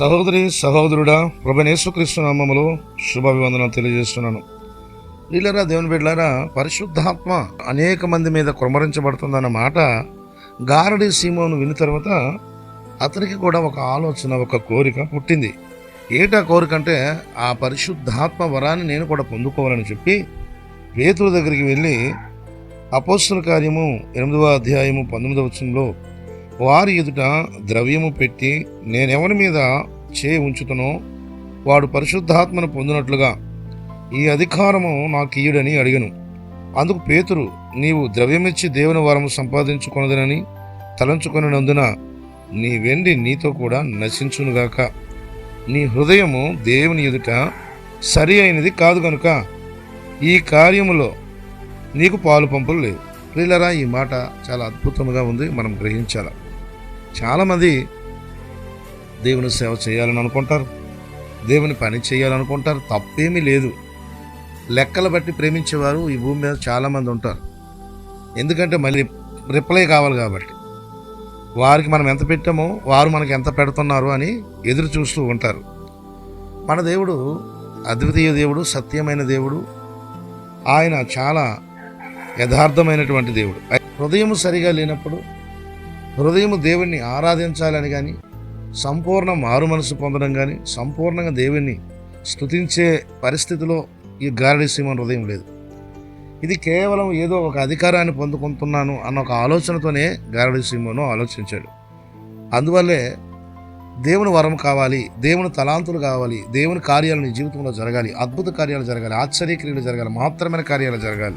సహోదరి సహోదరుడా ప్రభనేశ్వకృష్ణ నామములో శుభాభివందనం తెలియజేస్తున్నాను. వీళ్ళరా దేవుని బిడ్డారా పరిశుద్ధాత్మ అనేక మంది మీద కుమరించబడుతుందన్న మాట గారడి సీమోను విని తర్వాత అతనికి కూడా ఒక ఆలోచన ఒక కోరిక పుట్టింది. ఏటా కోరిక అంటే ఆ పరిశుద్ధాత్మ వరాన్ని నేను కూడా పొందుకోవాలని చెప్పి పేతుల దగ్గరికి వెళ్ళి అపోస్తుల కార్యము ఎనిమిదవ అధ్యాయము పంతొమ్మిదవ వచనంలో వారి ఎదుట ద్రవ్యము పెట్టి నేనెవరి మీద చేయి ఉంచుతునో వాడు పరిశుద్ధాత్మను పొందినట్లుగా ఈ అధికారము నాకు ఇయ్యుడని అడిగను. అందుకు పేతురు నీవు ద్రవ్యమిచ్చి దేవుని వరము సంపాదించుకొనదనని తలంచుకొనినందున నీ వెండి నీతో కూడా నశించునుగాక. నీ హృదయము దేవుని ఎదుట సరి అయినది కాదు కనుక ఈ కార్యములో నీకు పాలు పంపులు లేవు. ప్రియులరా ఈ మాట చాలా అద్భుతంగా ఉంది. మనం గ్రహించాలి? చాలామంది దేవుని సేవ చేయాలని అనుకుంటారు దేవుని పని చేయాలనుకుంటారు తప్పేమీ లేదు. లెక్కలు బట్టి ప్రేమించేవారు ఈ భూమి మీద చాలామంది ఉంటారు. ఎందుకంటే మళ్ళీ రిప్లై కావాలి కాబట్టి. వారికి మనం ఎంత పెట్టామో వారు మనకి ఎంత పెడుతున్నారు అని ఎదురు చూస్తూ ఉంటారు. మన దేవుడు అద్వితీయ దేవుడు సత్యమైన దేవుడు. ఆయన చాలా యథార్థమైనటువంటి దేవుడు. హృదయం సరిగా లేనప్పుడు హృదయం దేవుణ్ణి ఆరాధించాలని కానీ సంపూర్ణ మారు మనసు పొందడం కానీ సంపూర్ణంగా దేవుణ్ణి స్తుతించే పరిస్థితిలో ఈ గారడి సీమన్ హృదయం లేదు. ఇది కేవలం ఏదో ఒక అధికారాన్ని పొందుకుంటున్నాను అన్న ఒక ఆలోచనతోనే గారడి సీమను ఆలోచించాడు. అందువల్లే దేవుని వరం కావాలి దేవుని తలాంతులు కావాలి దేవుని కార్యాలు నీ జీవితంలో జరగాలి అద్భుత కార్యాలు జరగాలి ఆశ్చర్యక్రియలు జరగాలి మాత్రమైన కార్యాలు జరగాలి.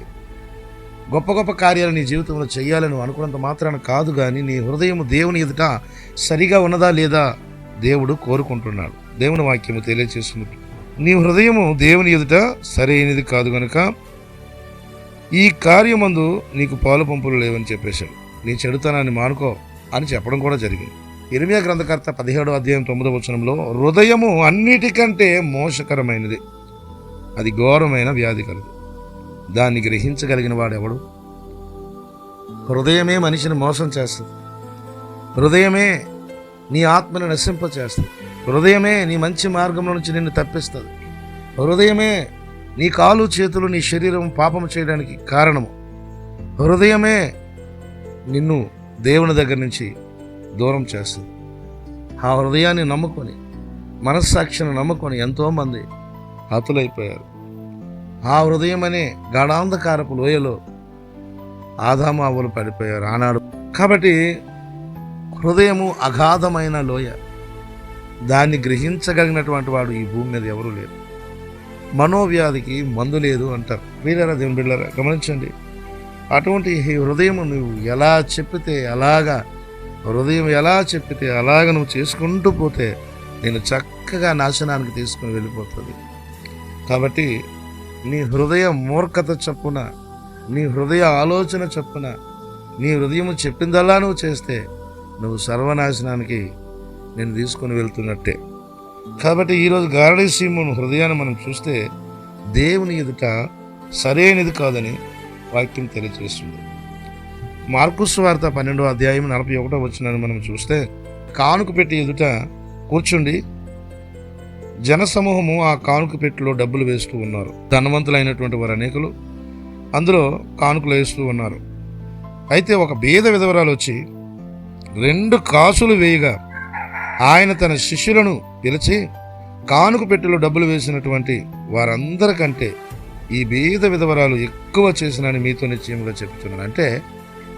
గొప్ప గొప్ప కార్యాలు నీ జీవితంలో చేయాలని అనుకున్నంత మాత్రాన కాదు కానీ నీ హృదయం దేవుని ఎదుట సరిగా ఉన్నదా లేదా దేవుడు కోరుకుంటున్నాడు. దేవుని వాక్యము తెలియచేస్తుంది. నీ హృదయము దేవుని ఎదుట సరైనది కాదు గనుక ఈ కార్యమందు నీకు పాలు పంపులు లేవని చెప్పేశాడు. నీ చెడుతనాన్ని మానుకో అని చెప్పడం కూడా జరిగింది. ఇరిమియా గ్రంథకర్త పదిహేడో అధ్యాయం తొమ్మిదో వచనంలో హృదయము అన్నిటికంటే మోసకరమైనది. అది ఘోరమైన వ్యాధి కలదు. దాన్ని గ్రహించగలిగిన వాడెవడు? హృదయమే మనిషిని మోసం చేస్తుంది. హృదయమే నీ ఆత్మను నశింపచేస్తుంది. హృదయమే నీ మంచి మార్గంలో నుంచి నిన్ను తప్పిస్తుంది. హృదయమే నీ కాలు చేతులు నీ శరీరం పాపం చేయడానికి కారణము. హృదయమే నిన్ను దేవుని దగ్గర నుంచి దూరం చేస్తుంది. ఆ హృదయాన్ని నమ్ముకొని మనస్సాక్షిని నమ్ముకొని ఎంతోమంది హతులైపోయారు. ఆ హృదయం అనే గాఢాంధకారపు లోయలో ఆదామావులు పడిపోయారు. ఆనాడు కాబట్టి హృదయము అగాధమైన లోయ. దాన్ని గ్రహించగలిగినటువంటి వాడు ఈ భూమి మీద ఎవరూ లేరు. మనోవ్యాధికి మందు లేదు అంటారు. వీరరా దేవుని బిళ్ళరా గమనించండి. అటువంటి హృదయం నువ్వు ఎలా చెప్పితే అలాగా హృదయం ఎలా చెప్పితే అలాగ నువ్వు చేసుకుంటూ పోతే నేను చక్కగా నాశనానికి తీసుకుని వెళ్ళిపోతుంది. కాబట్టి నీ హృదయ మూర్ఖత చప్పున నీ హృదయ ఆలోచన చప్పున నీ హృదయం చెప్పిందల్లా నువ్వు చేస్తే నువ్వు సర్వనాశనానికి నేను తీసుకొని వెళ్తున్నట్టే. కాబట్టి ఈరోజు గారడీ సీమను హృదయాన్ని మనం చూస్తే దేవుని ఎదుట సరైనది కాదని వాక్యం తెలియజేస్తుంది. మార్కుస్ వార్త పన్నెండో అధ్యాయం నలభై ఒకటో వచ్చినని మనం చూస్తే కానుక పెట్టి ఎదుట కూర్చుండి జనసమూహము ఆ కానుక పెట్టిలో డబ్బులు వేస్తూ ఉన్నారు. ధనవంతులైనటువంటి వారు అనేకులు అందులో కానుకలు వేస్తూ ఉన్నారు. అయితే ఒక బీద విధవరాలు వచ్చి రెండు కాసులు వేయగా ఆయన తన శిష్యులను పిలిచి కానుక పెట్టెలో డబ్బులు వేసినటువంటి వారందరికంటే ఈ బీద విధవరాలు ఎక్కువ చేసినని మీతో నిశ్చయంగా చెప్తున్నాను. అంటే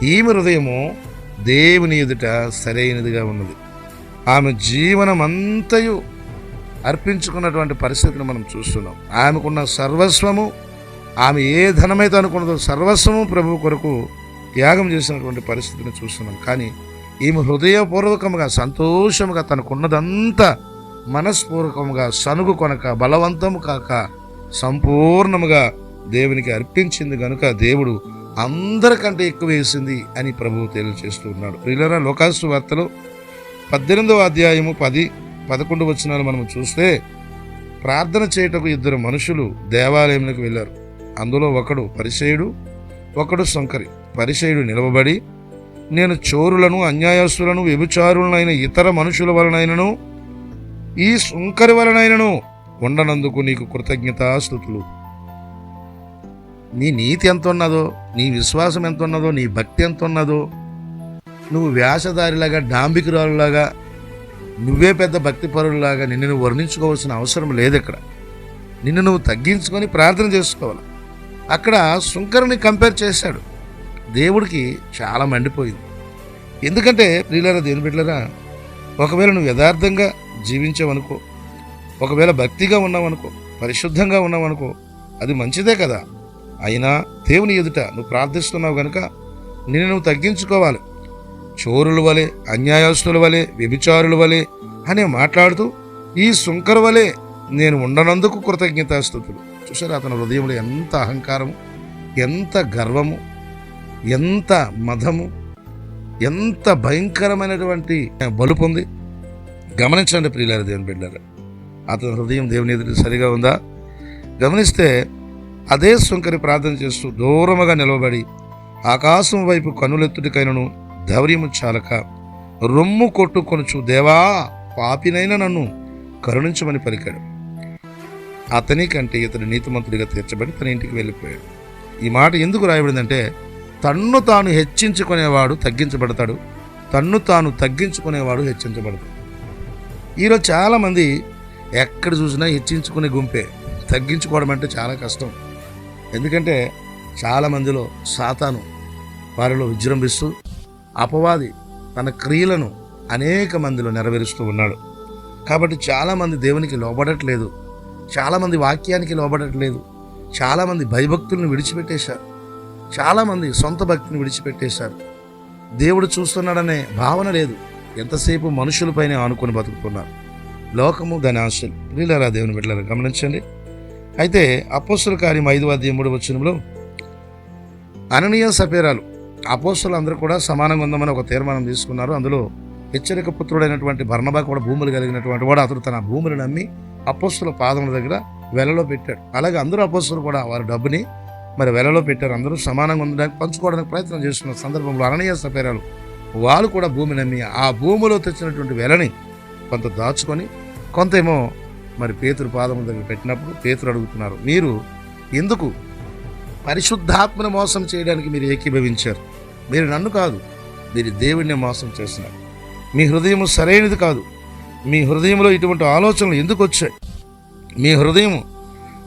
ఈమె హృదయము దేవుని ఎదుట సరైనదిగా ఉన్నది. ఆమె జీవనమంతయు అర్పించుకున్నటువంటి పరిస్థితిని మనం చూస్తున్నాం. ఆమెకున్న సర్వస్వము ఆమె ఏ ధనమైతే అనుకున్నదో సర్వస్వము ప్రభు కొరకు త్యాగం చేసినటువంటి పరిస్థితిని చూస్తున్నాం. కానీ ఈమె హృదయపూర్వకముగా సంతోషముగా తనకున్నదంతా మనస్పూర్వకముగా సనుగు కొనక బలవంతము కాక సంపూర్ణముగా దేవునికి అర్పించింది గనుక దేవుడు అందరికంటే ఎక్కువ వేసింది అని ప్రభువు తెలియజేస్తూ ఉన్నాడు. ప్రియులరా లోకాసు వార్తలు పద్దెనిమిదవ అధ్యాయము పది పదకొండు వచనాలు మనం చూస్తే ప్రార్థన చేయుటకు ఇద్దరు మనుషులు దేవాలయంలోకి వెళ్ళారు. అందులో ఒకడు పరిచయుడు ఒకడు శంకరి పరిచయుడు నిలవబడి నేను చోరులను అన్యాయస్తులను వ్యభిచారులనైన ఇతర మనుషుల వలనైనను ఈ సుంకరి వలనైనను ఉండనందుకు నీకు కృతజ్ఞతాస్థుతులు నీ నీతి ఎంత ఉన్నదో నీ విశ్వాసం ఎంత ఉన్నదో నీ భక్తి ఎంత ఉన్నదో నువ్వు వ్యాసదారిలాగా డాంబికురాలులాగా నువ్వే పెద్ద భక్తి పరులాగా నిన్ను నువ్వు వర్ణించుకోవాల్సిన అవసరం లేదు ఇక్కడ. నిన్ను నువ్వు తగ్గించుకొని ప్రార్థన చేసుకోవాలి. అక్కడ శుంకరుని కంపేర్ చేశాడు. దేవుడికి చాలా మండిపోయింది. ఎందుకంటే ప్రియులరా దేని బిడ్డలరా ఒకవేళ నువ్వు యథార్థంగా జీవించావనుకో ఒకవేళ భక్తిగా ఉన్నావనుకో పరిశుద్ధంగా ఉన్నావనుకో అది మంచిదే కదా. అయినా దేవుని ఎదుట నువ్వు ప్రార్థిస్తున్నావు కనుక నిన్ను నువ్వు తగ్గించుకోవాలి. చోరుల వలె అన్యాయస్తుల వలె వ్యభిచారుల వలె అని మాట్లాడుతూ ఈ సుంకర వలె నేను ఉండనందుకు కృతజ్ఞతాస్థుతులు చూసారా అతని హృదయంలో ఎంత అహంకారము ఎంత గర్వము ఎంత మదము ఎంత భయంకరమైనటువంటి బలుపు ఉంది. గమనించండి ప్రియులారు దేవుని బిడ్డారు అతని హృదయం దేవుని ఎదురు సరిగా ఉందా? గమనిస్తే అదే శుంకరి ప్రార్థన చేస్తూ దూరముగా నిలవబడి ఆకాశం వైపు కనులెత్తుడికైనను ధైర్యము చాలక రొమ్ము కొట్టుకొనుచు దేవా పాపినైన నన్ను కరుణించమని పలికాడు. అతని కంటే ఇతడు నీతిమంతుడిగా తీర్చబడి తన ఇంటికి వెళ్ళిపోయాడు. ఈ మాట ఎందుకు రాయబడిందంటే తన్ను తాను హెచ్చించుకునేవాడు తగ్గించబడతాడు తన్ను తాను తగ్గించుకునేవాడు హెచ్చించబడతాడు. ఈరోజు చాలామంది ఎక్కడ చూసినా హెచ్చించుకునే గుంపే తగ్గించుకోవడం అంటే చాలా కష్టం. ఎందుకంటే చాలామందిలో సాతాను వారిలో విజృంభిస్తూ అపవాది తన క్రియలను అనేక మందిలో నెరవేరుస్తూ ఉన్నాడు. కాబట్టి చాలామంది దేవునికి లోబడట్లేదు. చాలామంది వాక్యానికి లోబడట్లేదు. చాలామంది భయభక్తులను విడిచిపెట్టేశారు. చాలామంది సొంత భక్తిని విడిచిపెట్టేశారు. దేవుడు చూస్తున్నాడనే భావన లేదు. ఎంతసేపు మనుషులపైనే ఆనుకొని బతుకుతున్నారు. లోకము దాని ఆశలు. వీళ్ళరా దేవుని బిడ్డలారా గమనించండి. అయితే అపోస్తుల కార్యం ఐదు అధ్యయం మూడు వచ్చినంలో అననీయ సపేరాలు అపోస్తులు అందరూ కూడా సమానంగా ఉందామని ఒక తీర్మానం తీసుకున్నారు. అందులో హెచ్చరిక పుత్రుడైనటువంటి భర్ణబా కూడా భూములు కలిగినటువంటి వాడు. అతడు తన భూములను నమ్మి అపోస్తుల పాదముల దగ్గర వెలలో పెట్టాడు. అలాగే అందరూ అపోస్తులు కూడా వారి డబ్బుని మరి వెలలో పెట్టారు. అందరూ సమానంగా ఉండడానికి పంచుకోవడానికి ప్రయత్నం చేస్తున్న సందర్భంలో అననీయ సపేరాలు వాళ్ళు కూడా భూమి నమ్మి ఆ భూమిలో తెచ్చినటువంటి వెలని కొంత దాచుకొని కొంత ఏమో మరి పేతురు పాదముల దగ్గర పెట్టినప్పుడు పేతురు అడుగుతున్నారు మీరు ఎందుకు పరిశుద్ధాత్మను మోసం చేయడానికి మీరు ఏకీభవించారు? మీరు నన్ను కాదు మీరు దేవుడిని మోసం చేస్తున్నారు మీ హృదయం సరైనది కాదు. మీ హృదయంలో ఇటువంటి ఆలోచనలు ఎందుకు వచ్చాయి? మీ హృదయం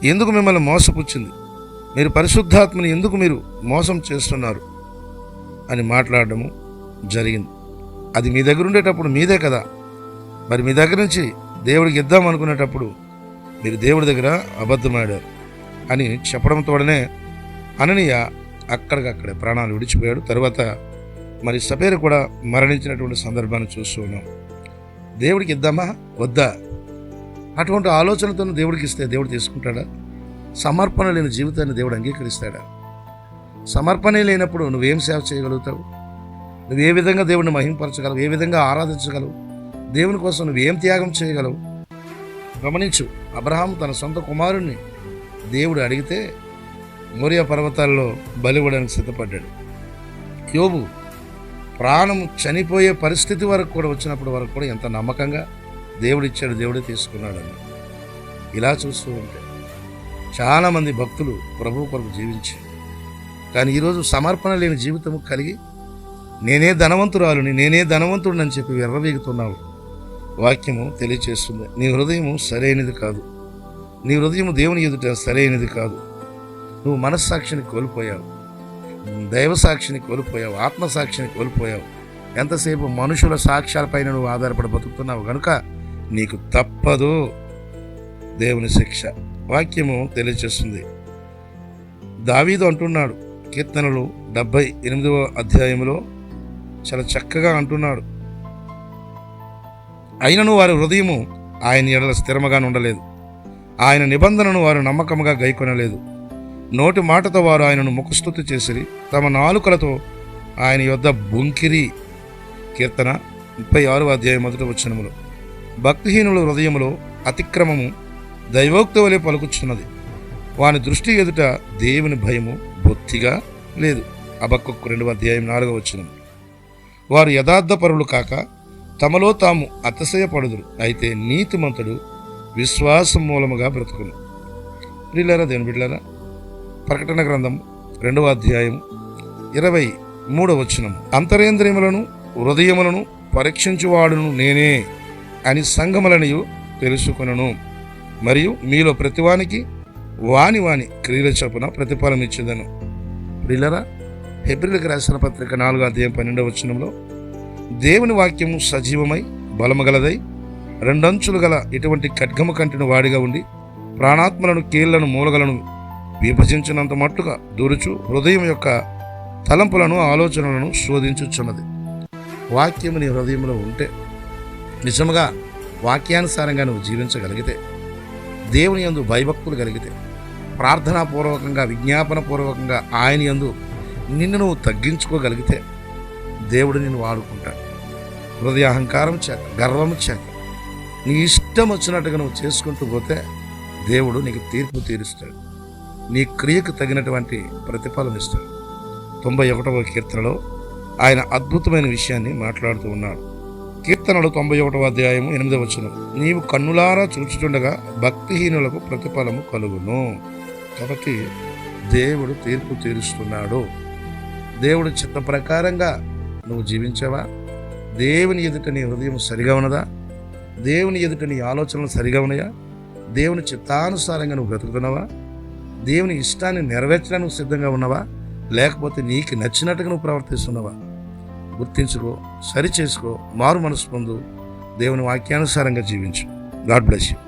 ఎందుకు మిమ్మల్ని మోసపుచ్చింది? మీరు పరిశుద్ధాత్మని ఎందుకు మీరు మోసం చేస్తున్నారు? అని మాట్లాడడము జరిగింది. అది మీ దగ్గర ఉండేటప్పుడు మీదే కదా. మరి మీ దగ్గర నుంచి దేవుడికి ఇద్దాం అనుకునేటప్పుడు మీరు దేవుడి దగ్గర అబద్ధమాడారు అని చెప్పడం తోడనే అననీయ అక్కడికక్కడే ప్రాణాలు విడిచిపోయాడు. తర్వాత మరి సపేరు కూడా మరణించినటువంటి సందర్భాన్ని చూస్తూ ఉన్నాం. దేవుడికి ఇద్దామా? వద్దా? అటువంటి ఆలోచనతో దేవుడికి ఇస్తే దేవుడు తీసుకుంటాడా? సమర్పణ లేని జీవితాన్ని దేవుడు అంగీకరిస్తాడా? సమర్పణే లేనప్పుడు నువ్వేం సేవ చేయగలుగుతావు? నువ్వు ఏ విధంగా దేవుడిని మహింపరచగలవు? ఏ విధంగా ఆరాధించగలవు? దేవుని కోసం నువ్వు ఏం త్యాగం చేయగలవు? గమనించు అబ్రహాం తన సొంత కుమారుణ్ణి దేవుడు అడిగితే మొరియా పర్వతాల్లో బలివ్వడానికి సిద్ధపడ్డాడు. యోబు ప్రాణం చనిపోయే పరిస్థితి వరకు కూడా వచ్చినప్పటి వరకు కూడా ఎంత నమ్మకంగా దేవుడిచ్చాడు దేవుడే తీసుకున్నాడని ఇలా చూస్తూ ఉంటే చాలామంది భక్తులు ప్రభు కొరకు జీవించి కానీ ఈరోజు సమర్పణ లేని జీవితం కలిగి నేనే ధనవంతురాలుని నేనే ధనవంతుడిని అని చెప్పి విర్రవీగుతున్నావు. వాక్యము తెలియచేస్తుంది. నీ హృదయము సరైనది కాదు. నీ హృదయము దేవుని ఎదుట సరైనది కాదు. నువ్వు మనస్సాక్షిని కోల్పోయావు. దైవ సాక్షిని కోల్పోయావు ఆత్మసాక్షిని కోల్పోయావు. ఎంతసేపు మనుషుల సాక్ష్యాలపైన నువ్వు ఆధారపడి బతుకుతున్నావు కనుక నీకు తప్పదు దేవుని శిక్ష. వాక్యము తెలియచేస్తుంది. దావీదు అంటున్నాడు కీర్తనలు డెబ్భై ఎనిమిదవ అధ్యాయంలో చాలా చక్కగా అంటున్నాడు. అయినను వారి హృదయము ఆయన ఎడల స్థిరముగా ఉండలేదు ఆయన నిబంధనను వారు నమ్మకముగా గైకొనలేదు. నోటి మాటతో వారు ఆయనను ముఖస్థుతి చేసిరి. తమ నాలుకలతో ఆయన యొద్ద బొంకిరి. కీర్తన ముప్పై ఆరు అధ్యాయం మొదటి వచనములో. భక్తిహీనుల హృదయములో అతిక్రమము దైవోక్త వలె పలుకుచున్నది. వాని దృష్టి ఎదుట దేవుని భయము బొత్తిగా లేదు. అబక్కొక్కు రెండవ అధ్యాయం నాలుగవ వచనం వారు యథార్థ పరులు కాక తమలో తాము అతిశయపడుదురు. అయితే నీతిమంతుడు విశ్వాసం మూలముగా బ్రతుకును. ప్రియులారా దేవుని బిడ్డలారా ప్రకటన గ్రంథం రెండవ అధ్యాయం ఇరవై మూడవ వచనం. అంతరేంద్రియములను హృదయములను పరీక్షించువాడును నేనే అని సంగములనియు తెలుసుకొనను. మరియు మీలో ప్రతివానికి వాని వాని క్రియల చొప్పున ప్రతిఫలం ఇచ్చేదను. ప్రిల్లరా హెబ్రిల్కి రాసిన పత్రిక నాలుగో అధ్యాయం పన్నెండవ వచనంలో దేవుని వాక్యము సజీవమై బలమగలదై రెండంచులు గల ఇటువంటి ఖడ్గము కంటిన వాడిగా ఉండి ప్రాణాత్మలను కీళ్ళను మూలగలను విభజించినంత మట్టుగా దూరుచు హృదయం యొక్క తలంపులను ఆలోచనలను శోధించుచున్నది. వాక్యము నీ హృదయంలో ఉంటే నిజముగా వాక్యానుసారంగా నువ్వు జీవించగలిగితే దేవుని యందు భయభక్తులు కలిగితే ప్రార్థనాపూర్వకంగా విజ్ఞాపనపూర్వకంగా ఆయన యందు నిన్ను నువ్వు తగ్గించుకోగలిగితే దేవుడు నిన్ను వాడుకుంటాడు. హృదయ అహంకారం చేత గర్వము చేత నీ ఇష్టం వచ్చినట్టుగా నువ్వు చేసుకుంటూ పోతే దేవుడు నీకు తీర్పు తీరుస్తాడు. నీ క్రియకు తగినటువంటి ప్రతిఫలం ఇస్తాడు. తొంభై ఒకటవ కీర్తనలో ఆయన అద్భుతమైన విషయాన్ని మాట్లాడుతూ ఉన్నాడు. కీర్తనలు తొంభై ఒకటవ అధ్యాయము ఎనిమిదవ వచనం నీవు కన్నులారా చూచుచుండగా భక్తిహీనులకు ప్రతిఫలము కలుగును. కాబట్టి దేవుడు తీర్పు తీరుస్తున్నాడు. దేవుడు చిత్త ప్రకారంగా నువ్వు జీవించావా? దేవుని ఎదుట నీ హృదయం సరిగా ఉన్నదా? దేవుని ఎదుట నీ ఆలోచనలు సరిగా ఉన్నాయా? దేవుని చిత్తానుసారంగా నువ్వు బ్రతుకుతున్నావా? దేవుని ఇష్టాన్ని నెరవేర్చడానికి సిద్ధంగా ఉన్నావా? లేకపోతే నీకు నచ్చినట్టుగా నువ్వు ప్రవర్తిస్తున్నావా? గుర్తించుకో సరి చేసుకో మారు మనసు పొందు. దేవుని వాక్యానుసారంగా జీవించు. God bless you.